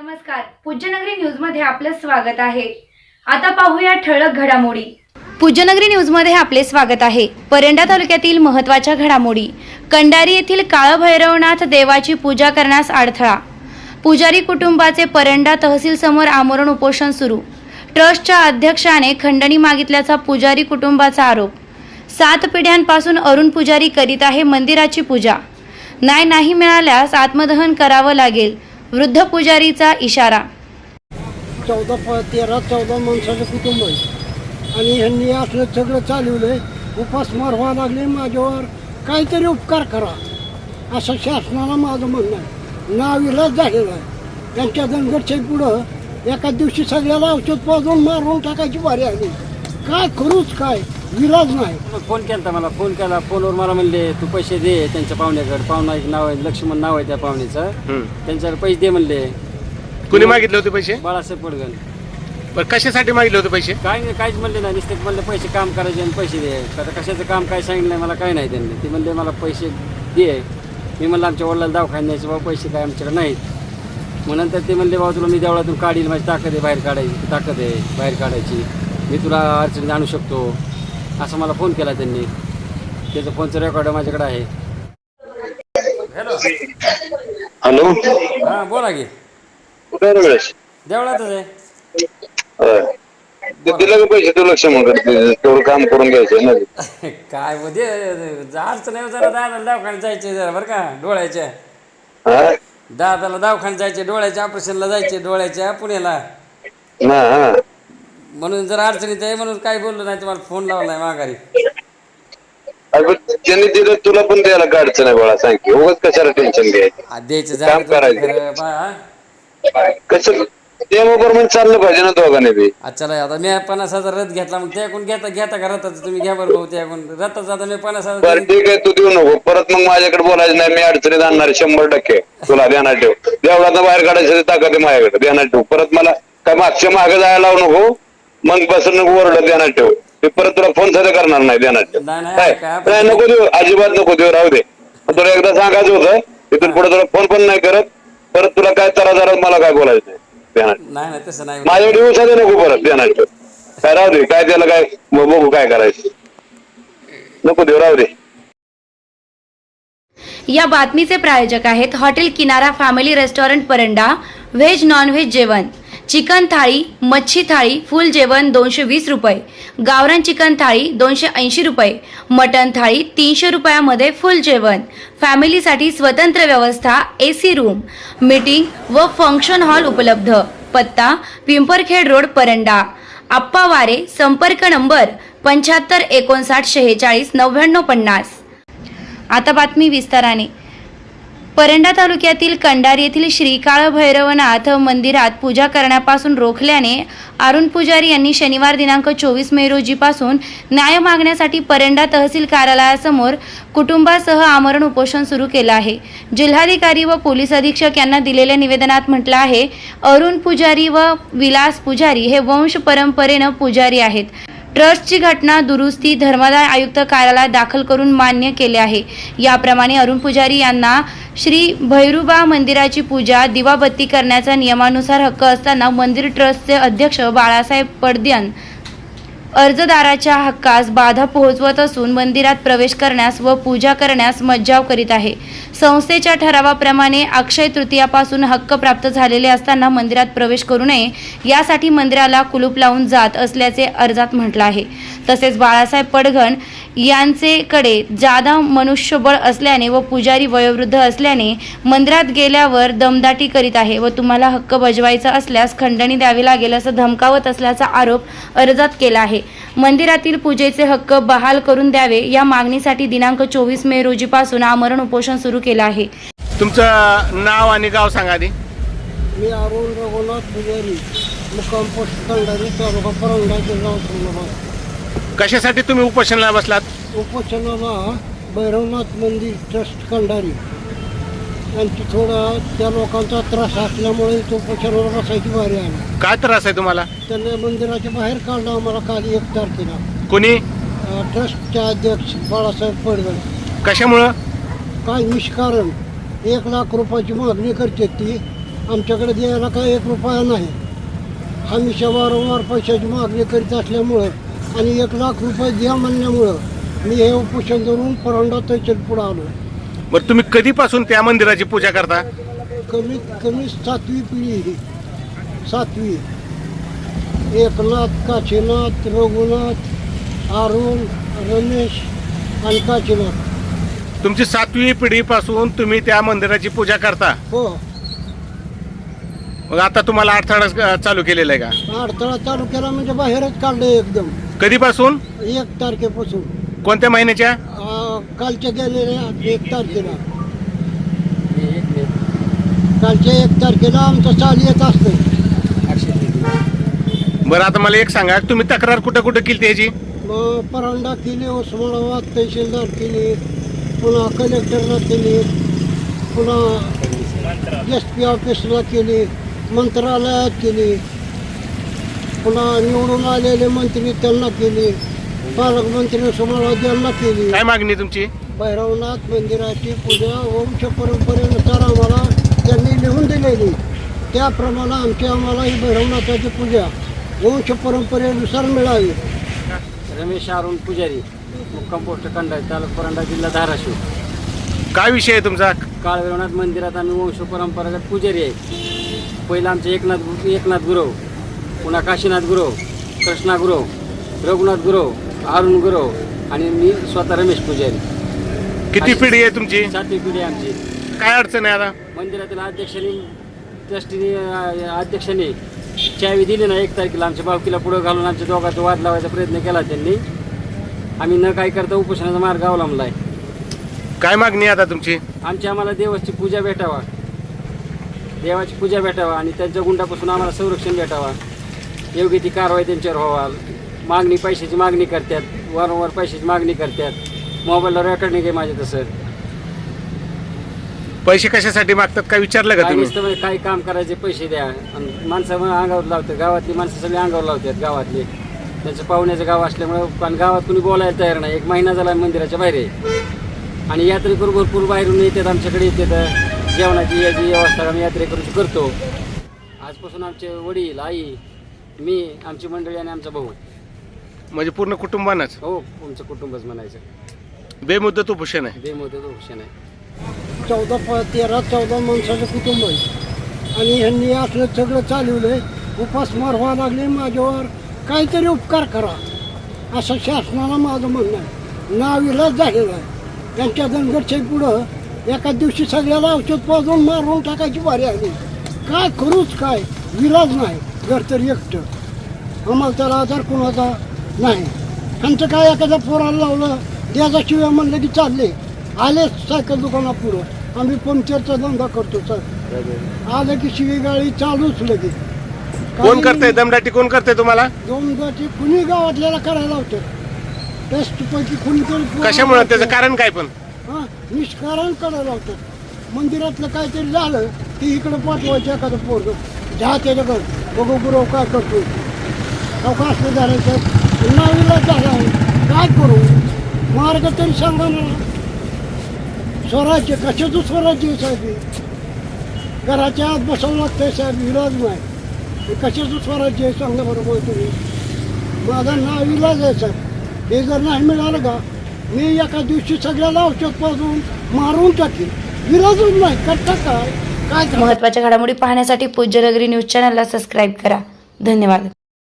नमस्कार. पूज्यनगरी न्यूजमध्ये आपलं स्वागत आहे. आता पाहूया ठळक घडामोडी. पूज्यनगरी न्यूजमध्ये आपले स्वागत आहे. परंडा तालुक्यातील महत्त्वाच्या घडामोडी. कंडारी येथील काळभैरवनाथ देवाची पूजा करण्यास अडथळा. पुजारी कुटुंबाचे परंडा तहसील समोर आमरण उपोषण सुरू. ट्रस्टच्या अध्यक्षाने खंडणी मागितल्याचा पुजारी कुटुंबाचा आरोप. सात पिढ्यांपासून अरुण पुजारी करीत आहे मंदिराची पूजा. न्याय नाही मिळाल्यास आत्मदहन करावं लागेल. वृद्ध पुजारीचा इशारा. चौदा प तेरा चौदा माणसाचं कुटुंब आहे. आणि ह्यांनी असलं सगळं चालवलं आहे उपासमार व्हावं लागले माझ्यावर. काहीतरी उपकार करा. असं शासनाला माझं म्हणणं आहे. नाविलाज झालेलं आहे. त्यांच्या दनगडच्या पुढं एका दिवशी सगळ्याला औषध पाजून मारून टाकायची बारी आली. काय करूच काय? विलाज नाही. मग फोन केला मला फोन केला फोनवर मला म्हणले तू पैसे दे त्यांच्या पाहुण्याकडे पाहुणा एक नाव आहे लक्ष्मण नाव आहे त्या पाहुण्याचं. त्यांच्याकडे पैसे दे म्हणले. कुणी मागितले होते पैसे? बाळासाहेब पडगल बरं कशासाठी मागितले होते पैसे? काय नाही काहीच म्हणले नाही नुसते म्हणले पैसे काम करायचे आणि पैसे दे. आता कशाचं काम काय सांगितलं नाही मला काय नाही त्यांनी. ते म्हणले मला पैसे दे. मी म्हणलं आमच्या वडिलाला दवाखान्यात न्यायचे बाबा पैसे काय आमच्याकडे नाहीत. मग नंतर ते म्हणले बाबा तुला मी देवळातून काढील माझी ताकद आहे बाहेर काढायची ताकद आहे बाहेर काढायची. मी तुला अडचणीत आणू शकतो. असं मला फोन केला त्यांनी. त्याचं फोनचं रेकॉर्ड माझ्याकडे आहे. हॅलो. हॅलो. हां बोला की. कुठे रमेश? देवळातच आहे. होय. ते दिलं का पैसे? तू लक्ष मग. तेवढं काम करून घ्यायचं ना. काय मध्ये अडचण नाही जरा. दादाला दवाखान्यात जायचे जरा बरं का? डोळ्याच्या. हा? दादाला दवाखान्यात जायचे डोळ्याच्या. ऑपरेशनला जायचे डोळ्याच्या पुण्याला. ना हा. म्हणून जरा अडचणीत आहे म्हणून काय बोललो नाही तुम्हाला फोन लावलाय माघारी. त्यांनी दिलं तुला पण द्यायला काय अडचण आहे बाळा? सांग की उगाच कशाला टेन्शन घ्यायचं? द्यायचं काम झालं तर करायचं. खरं, हा? चाललं पाहिजे ना दोघांनी बी. चला आता मी पन्नास हजार रथ घेतला मग त्याकडून घेता घेता का रथाचं तुम्ही घ्या बरं भाऊ त्याकडून. रथाचं आता मी पन्नास हजार बरं ठीक आहे तू देऊ नको. परत मग माझ्याकडे बोलायचं नाही मी अडचणीत आणणार शंभर टक्के. तुला ध्यानात ठेव. देवळात बाहेर काढायचं ताकद आहे माझ्याकडे ध्यानात ठेव. परत मला काय मागच्या मागे जायला लावू नको मग बसून नको ओरडत ध्यानात ठेव. मी परत तुला फोन सुद्धा करणार नाही ध्यानात ठेव. नाही, नाही, काय? काय नाही नको देऊ. अजिबात नको देऊ राहू दे. पण तुला एकदा सांगायचं होतं तिथून पुढे तुला फोन पण नाही करत. परत तुला काय तरा जरा मला काय बोलायचं नाही ध्यानात नाही नाही तसं नको परत ध्यानात ठेव. काय राहू दे. काय त्याला काय मग बघू काय करायचं. नको देऊ राहू दे. या बातमीचे प्रायोजक आहेत hotel Kinara family restaurant Paranda veg non veg जेवण. चिकन थाळी मच्छी थाळी फुल जेवण दोनशे वीस रुपये. गावरान चिकन थाळी दोनशे ऐंशी रुपये. मटन थाळी तीनशे रुपयामध्ये फुल जेवण. फॅमिलीसाठी स्वतंत्र व्यवस्था ए सी रूम मीटिंग व फंक्शन हॉल उपलब्ध. पत्ता पिंपरखेड रोड परंडा. आप्पा वारे संपर्क नंबर पंच्याहत्तर एकोणसाठ शेहेचाळीस नव्याण्णव पन्नास. आता बातमी विस्ताराने. परंडा तालुक्यातील कंडार येथील श्री काळभैरवनाथ मंदिरात पूजा करण्यापासून रोखल्याने अरुण पुजारी यांनी शनिवार दिनांक चोवीस मे रोजीपासून न्याय मागण्यासाठी परंडा तहसील कार्यालयासमोर कुटुंबासह आमरण उपोषण सुरू केलं आहे. जिल्हाधिकारी व पोलीस अधीक्षक यांना दिलेल्या निवेदनात म्हटलं आहे अरुण पुजारी व विलास पुजारी हे वंश परंपरेनं पुजारी आहेत. ट्रस्टची घटना दुरुस्ती धर्मदाय आयुक्त कार्यालयात दाखल करून मान्य केले आहे. याप्रमाणे अरुण पुजारी यांना श्री भैरुबा मंदिराची पूजा दिवाबत्ती करण्याचा नियमानुसार हक्क असताना मंदिर ट्रस्टचे अध्यक्ष बाळासाहेब पडद्यन अर्जदाराच्या हक्कास बाधा पोहोचवत असून मंदिरात प्रवेश करण्यास व पूजा करण्यास मज्जाव करीत आहे. संस्थेच्या ठरावाप्रमाणे अक्षय तृतीयापासून हक्क प्राप्त झालेले असताना मंदिरात प्रवेश करू नये यासाठी मंदिराला कुलूप लावून जात असल्याचे अर्जात म्हटलं आहे. तसेच बाळासाहेब पडघण यांचेकडे जादा मनुष्यबळ असल्याने व पुजारी वयोवृद्ध असल्याने मंदिरात गेल्यावर दमदाटी करीत आहे व तुम्हाला हक्क बजवायचा असल्यास खंडणी द्यावी लागेल असं धमकावत असल्याचा आरोप अर्जात केला आहे. मंदिरातील पूजेचे हक्क बहाल करून द्यावे या मागणीसाठी दिनांक चोवीस मे रोजीपासून आमरण उपोषण सुरू केलं आहे. तुमचं नाव आणि गाव सांगा आधी. मी अरुण रघुनाथ पुजारी मुक्काम पोस्ट कंडारी तालुका परंडा जिल्हा उस्मानाबाद कशासाठी तुम्ही उपोषणाला बसलात? उपोषणाला भैरवनाथ मंदिर ट्रस्ट कंडारी यांची थोडा त्या लोकांचा त्रास असल्यामुळे तो उपोषणाला बसायची बारी आली. काय त्रास आहे तुम्हाला? त्यांनी मंदिराच्या बाहेर काढलं आम्हाला काल एक तारखेला. कुणी? अ, ट्रस्टचे अध्यक्ष बाळासाहेब पडगळ. कशामुळं? काय निष्कारण एक लाख रुपयाची मागणी करते ती. आमच्याकडे द्यायला काही एक रुपया नाही. हमेशा वारंवार पैशाची मागणी करीत असल्यामुळं आणि एक लाख रुपये द्या म्हणल्यामुळं मी हे उपोषण धरून परांडा तहसील पुढं आलो. बरं तुम्ही कधीपासून त्या मंदिराची पूजा करता? कमीत कमी सातवी पिढी ही. सातवी. एकनाथ काशीनाथ रघुनाथ अरुण रमेश आणि काशीनाथ. तुमची सातवी पिढीपासून तुम्ही त्या मंदिराची पूजा करता. हो. मग आता तुम्हाला अडथळा चालू केलेला आहे का? अडथळा चालू केला म्हणजे बाहेरच काढलं एकदम. कधीपासून? एक तारखेपासून. कोणत्या महिन्याच्या? कालच्या गेलेल्या एक तारखेला. कालच्या एक तारखेला आमचं चाल येत असतं. बरं आता मला एक सांगा तुम्ही तक्रार कुठं कुठं केली त्याची? मग परांडा केली उस्मानाबाद तहसीलदार केली. पुन्हा कलेक्टरला केली पुन्हा एस पी ऑफिसला केली मंत्रालयात केली पुन्हा निवडून आलेले मंत्री त्यांना केली पालकमंत्री उस्मानाबाद यांना केली. काय मागणी तुमची? भैरवनाथ मंदिराची पूजा वंश परंपरेनुसार आम्हाला त्यांनी लिहून दिलेली. त्याप्रमाणे आमची आम्हाला ही भैरवनाथाची पूजा वंश परंपरेनुसार मिळावी रमेश अरुण पुजारी. मुक्काम पोस्ट कंडाई तालुका परंडा जिल्हा धाराशिव. काय विषय आहे तुमचा? काळभैरवनाथ मंदिरात आम्ही वंश परंपरागत पुजारी आहे. पहिलं आमचे एकनाथ एकनाथ गुरव पुन्हा काशीनाथ गुरव कृष्णा गुरव रघुनाथ गुरव अरुण गुरव आणि मी स्वतः रमेश पुजारी. किती पिढी आहे तुमची? सातवी पिढी आहे आमची. काय अडचण आहे आता? मंदिरातील अध्यक्षांनी ट्रस्टीने अध्यक्षांनी चावी दिली ना एक तारखेला. आमच्या बावकीला पुढं घालून आमच्या दोघांचा वाद लावायचा प्रयत्न केला त्यांनी. आम्ही न काय करता उपोषणाचा मार्ग अवलंबला आहे. काय मागणी आहे आता तुमची? आमची आम्हाला देवाची पूजा भेटावा. देवाची पूजा भेटावा आणि त्यांच्या गुंडापासून आम्हाला संरक्षण भेटावा. योग्य ती कारवाई त्यांच्यावर व्हावा. मागणी पैशाची मागणी करतात. वारंवार पैशाची मागणी करतात. मोबाईलला रेकॉर्डिंग आहे माझे तसं. पैसे कशासाठी मागतात काय विचारलं का काय तुम्ही? नुसतं म्हणजे काही काम करायचे पैसे द्या. आणि माणसं मग अंगावर लावतात. गावातली माणसं सगळी अंगावर लावतात गावातली. त्यांचं पाहुण्याचं गाव असल्यामुळं आणि गावात कुणी बोलायला तयार नाही. एक महिना झाला मंदिराच्या बाहेर आहे. आणि यात्रेकरू भरपूर बाहेरून येतात आमच्याकडे येतात. जेवणाची याची व्यवस्था आम्ही यात्रेकरूची करतो. आजपासून आमचे वडील आई मी आमची मंडळी आणि आमचा भाऊ. म्हणजे पूर्ण कुटुंबानंच? हो आमचं कुटुंबच म्हणायचं. बेमुदत उपोषण आहे. बेमोदत हुशान आहे. चौदा प तेरा चौदा माणसाचं कुटुंब आहे. आणि ह्यांनी असलं सगळं चालवलंय. उपासमार व्हावं लागले माझ्यावर. काहीतरी उपकार करा असं शासनाला माझं म्हणणं आहे. नाविलाज झालेलं आहे. त्यांच्या धनगरच्या पुढं एका दिवशी सगळ्याला औषध पाजून मारून टाकायची वारी आली. काय करूच काय? विलाज नाही. घर तर एकटं. आम्हाला त्याला आजार कोणाचा नाही. आमचं काय एखाद्या पोराला लावलं द्याचा शिव्या म्हणलं की चालले. आले सायकल दुकानापुढं. आम्ही पंक्चरचा धंदा करतो सर. आलं की शिवी गाडी चालूच लगेच. कोण करतंय? दमदाटी कोण करतंय तुम्हाला? दोन जाती कुणी गावातल्याला करायला होतं टेस्ट पैकी कुणी तरी कशामुळे? त्याचं कारण काय पण? हा निष्कारण करायला होतं मंदिरातलं काहीतरी झालं की इकडं पाठवायचं एखादं पोरग. जा त्याच्याकडं. बघू गुरव काय करतो अवकाश झालं तर नावीला झाला काय करू? मार्ग तरी सांगा मला स्वराज्य कशाचं स्वराज्य साहेब? घराच्या आत बसावं लागतंय साहेब विलाज नाही कशाचं स्वराज्य आहे? सांगा बरोबर तुम्ही. माझा नाव इलाज आहे साहेब. हे जर नाही मिळालं का मी एका दिवशी सगळ्याला औषध पाजून मारून टाकेन. विराजून नाही करता काय? काय महत्त्वाच्या घडामोडी पाहण्यासाठी पूज्यनगरी न्यूज चॅनलला सबस्क्राईब करा. धन्यवाद.